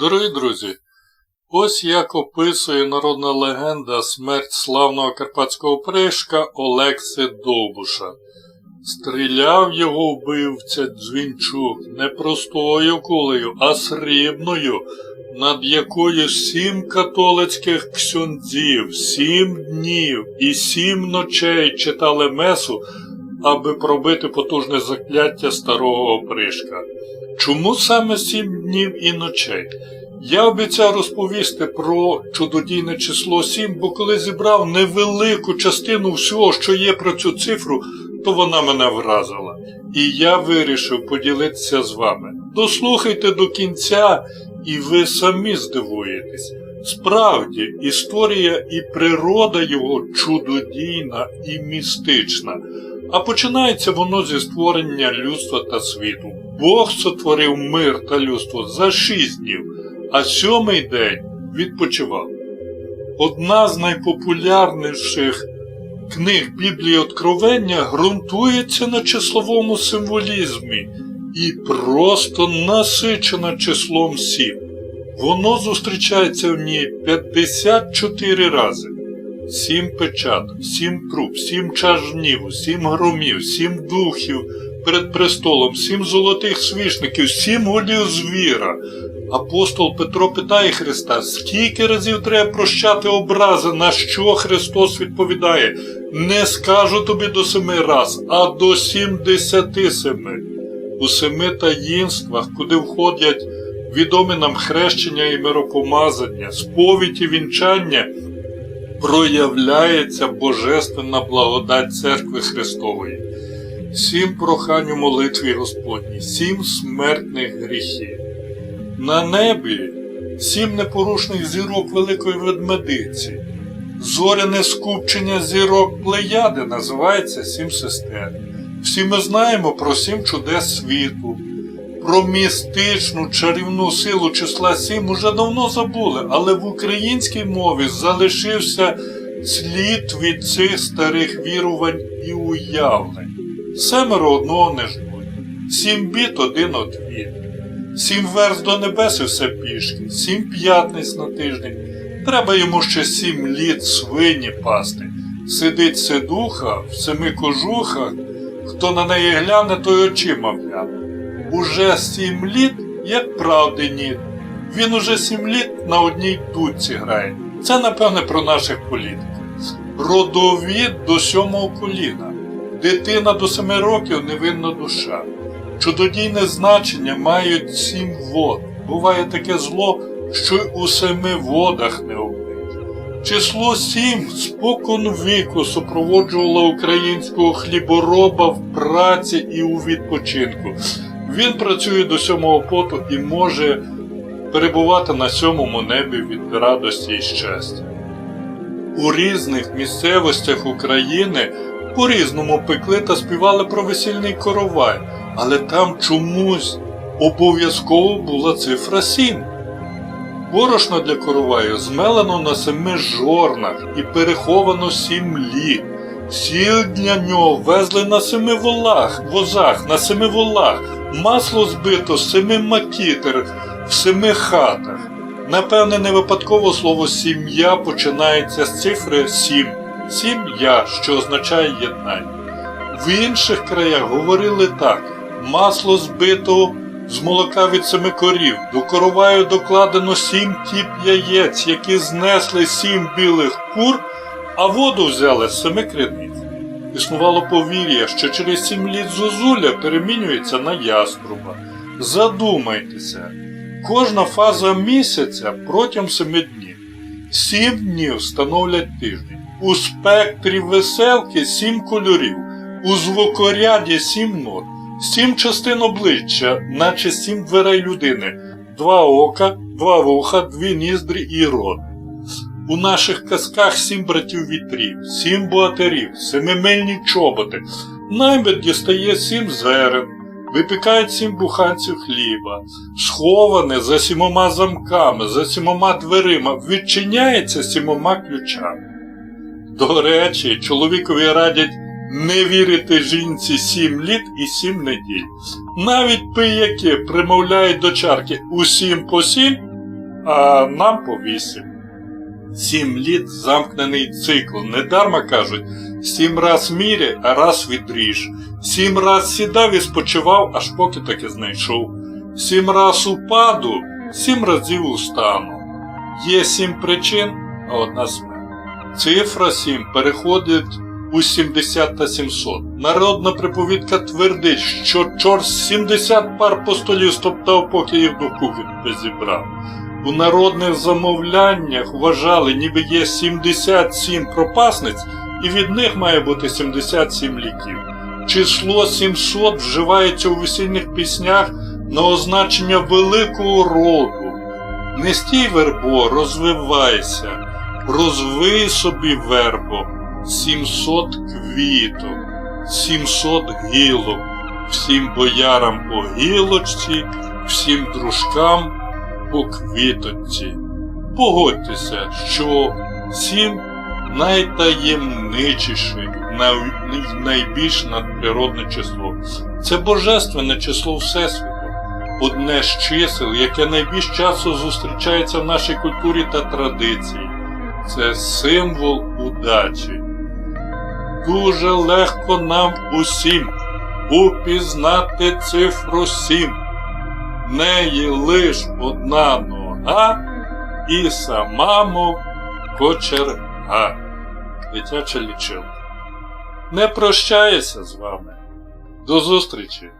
Дорогі друзі, ось як описує народна легенда смерть славного карпатського пришка Олекси Довбуша. Стріляв його вбивця Дзвінчук не простою кулею, а срібною, над якою сім католицьких ксьондзів, сім днів і сім ночей читали месу, аби пробити потужне закляття старого опришка. Чому саме сім днів і ночей? Я обіцяв розповісти про чудодійне число 7, бо коли зібрав невелику частину всього, що є про цю цифру, то вона мене вразила. І я вирішив поділитися з вами. Дослухайте до кінця, і ви самі здивуєтесь. Справді, історія і природа його чудодійна і містична. А починається воно зі створення людства та світу. Бог сотворив мир та людство за шість днів, а сьомий день відпочивав. Одна з найпопулярніших книг Біблії Откровення ґрунтується на числовому символізмі і просто насичена числом сім. Воно зустрічається в ній 54 рази. Сім печаток, сім труб, сім чаш гніву, сім громів, сім духів перед престолом, сім золотих свічників, сім голів звіра. Апостол Петро питає Христа, скільки разів треба прощати образи, на що Христос відповідає, не скажу тобі до семи раз, а до сімдесяти семи. У семи таїнствах, куди входять відомі нам хрещення і миропомазання, сповідь і вінчання, проявляється Божественна благодать Церкви Христової. Сім прохань у молитві Господній, сім смертних гріхів. На небі сім непорушних зірок Великої Ведмедиці. Зоряне скупчення зірок Плеяди називається Сім сестер. Всі ми знаємо про сім чудес світу. Про містичну чарівну силу числа сім уже давно забули, але в українській мові залишився слід від цих старих вірувань і уявлень. Семеро одного не ждуть, сім біт один отвіт, сім верст до небес і все пішки, сім п'ятниць на тиждень. Треба йому ще сім літ свині пасти. Сидить сидуха в семи кожухах, хто на неї гляне, той очима. Уже сім літ, як правди ні. Він уже сім літ на одній дудці грає. Це, напевне, про наших політиків. Родовід до сьомого коліна. Дитина до семи років невинна душа. Чудодійне значення мають сім вод. Буває таке зло, що й у семи водах не обличчя. Число сім спокон віку супроводжувало українського хлібороба в праці і у відпочинку. Він працює до сьомого поту і може перебувати на сьомому небі від радості і щастя. У різних місцевостях України по-різному пекли та співали про весільний коровай, але там чомусь обов'язково була цифра 7. Борошно для короваю змелено на семи жорнах і переховано сім літ. Сіль для нього везли на семи волах, возах, на семи волах, масло збито з семи макітер в семи хатах. Напевне, не випадково слово сім'я починається з цифри сім. Сім'я, що означає єднання. В інших краях говорили так: масло збито з молока від семи корів, до короваю докладено сім тіп яєць, які знесли сім білих кур, а воду взяли з семи криниць. Існувало повір'я, що через сім літ зозуля перемінюється на яструба. Задумайтеся, кожна фаза місяця протягом семи днів. Сім днів становлять тиждень. У спектрі веселки сім кольорів, у звукоряді сім нот, сім частин обличчя, наче сім дверей людини, два ока, два вуха, дві ніздрі і рот. У наших казках сім братів вітрів, сім боатерів, семимильні чоботи. Наймит дістає сім зерен, випікають сім буханців хліба, сховане за сімома замками, за сімома дверима, відчиняється сімома ключами. До речі, чоловікові радять не вірити жінці сім літ і сім неділь. Навіть пияки примовляють до чарки усім по сім а нам по вісім. Сім літ замкнений цикл. Недарма кажуть, сім раз міряй, а раз відріж. Сім раз сідав і спочивав, аж поки таки знайшов. Сім раз упаду, сім разів устану. Є сім причин, а одна смерть. Цифра 7 переходить у 70 та 700. Народна приповідка твердить, що чорт 70 пар по столі стоптав, поки їх докупи зібрав. У народних замовляннях вважали, ніби є 77 пропасниць, і від них має бути 77 ліків. Число 700 вживається у весільних піснях на означення великого роду. Не стій вербо, розвивайся, розви собі вербо, 700 квіток, 700 гілок, всім боярам по гілочці, всім дружкам по квіточці. Погодьтеся, що сім найтаємничіше, найбільш надприродне число. Це божественне число Всесвіту одне з чисел, яке найбільш часто зустрічається в нашій культурі та традиції. Це символ удачі. Дуже легко нам усім упізнати цифру 7. Неї лиш одна нога і сама кочерга. Дитяча лічилка. Не прощаюся з вами. До зустрічі!